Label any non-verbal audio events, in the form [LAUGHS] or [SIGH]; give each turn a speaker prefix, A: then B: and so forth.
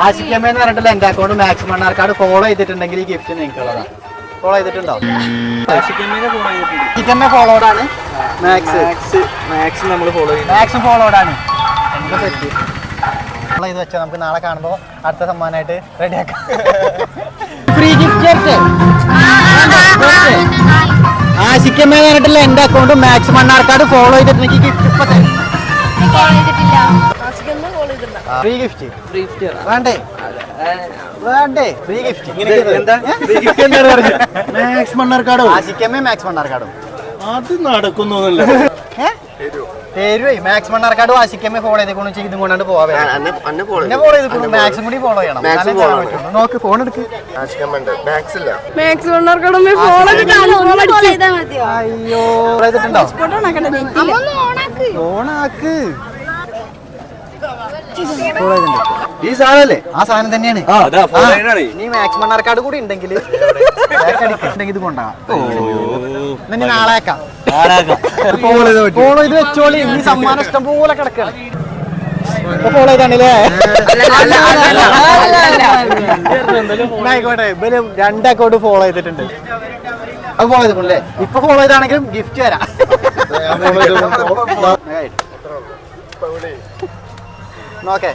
A: ആശിക്കമ്മ എന്ന് പറഞ്ഞിട്ടില്ല എന്റെ അക്കൗണ്ട് മാക്സിമം മണ്ണാർക്കാട് ഫോളോ ചെയ്തിട്ടുണ്ടെങ്കിൽ ഈ ഗിഫ്റ്റ് നിങ്ങൾക്കുള്ളതാണ്. ഫോളോ ചെയ്തിട്ടുണ്ടോ? ആശിക്കമ്മ ഫോളോഡ് ആണ്. മാക്സ്.
B: മാക്സ് മാക്സ് നമ്മൾ ഫോളോ ചെയ്യും
A: മാക്സും ഫോളോഡ് ആണ്. എന്താ സെറ്റ് നമ്മൾ ഇത് വെച്ചാൽ നമുക്ക് നാളെ കാണുമ്പോൾ അടുത്ത സമ്മാനമായിട്ട് റെഡിയാക്കാം ഫ്രീ ഗിഫ്റ്റ് ആശിക്കമ്മ എന്ന് പറഞ്ഞിട്ടില്ല എന്റെ അക്കൗണ്ട് മാക്സ് മണ്ണാർക്കാട് ഫോളോ ചെയ്തിട്ടുണ്ടെങ്കിൽ ഗിഫ്റ്റ് ഇപ്പൊ തരും. ഫ്രീ ഗിഫ്റ്റ്
B: ഫ്രീ ഗിഫ്റ്റ്
A: വേണ്ടേ? വേണ്ടേ? ഫ്രീ ഗിഫ്റ്റ്
B: എന്താ?
A: മാക്സ് മണ്ണാർക്കാടോ ആശിക്കമ്മേ മാക്സ് മണ്ണാർക്കാടോ
B: അത് നടക്കുന്നൊന്നുമില്ല
A: തരുവേ. മാക്സ് മണ്ണാർക്കാട് ആശിക്കമ്മേ ഫോളോ ചെയ്തേക്കൊണ്ടു ഇതും കൊണ്ടാണ്ട് പോവാ
C: അന്നെ അന്നെ ഫോളോ
A: പിന്നെ ഫോളോ ചെയ്തു. മാക്സും കൂടി ഫോളോ ചെയ്യണം. നോക്ക് ഫോൺ എടുക്ക്.
C: മാക്സ്
D: മതിയോ?
A: അയ്യോ
D: ഓണാക്ക്
A: ഓണാക്ക്.
B: ഈ സാധനല്ലേ?
A: ആ സാധനം തന്നെയാണ്. നീ മാക്സ് മണ്ണാർക്കാട് കൂടി ഉണ്ടെങ്കിൽ ഇത് കൊണ്ടാകാം എന്നാ ഇനി നാളെ ആക്കാം ഫോളോ ചെയ്ത് വെച്ചോളി. ഈ സമ്മാനം ഇഷ്ടം പോലെ കിടക്കണം. ഫോളോ ചെയ്താണല്ലേ? ആയിക്കോട്ടെ ഇവർ രണ്ട് അക്കൗണ്ട് ഫോളോ ചെയ്തിട്ടുണ്ട്. അത് ഫോളോ ചെയ്തിട്ടുണ്ടല്ലേ? ഇപ്പൊ ഫോളോ ചെയ്താണെങ്കിലും ഗിഫ്റ്റ് തരാം. [LAUGHS] നോക്കേ.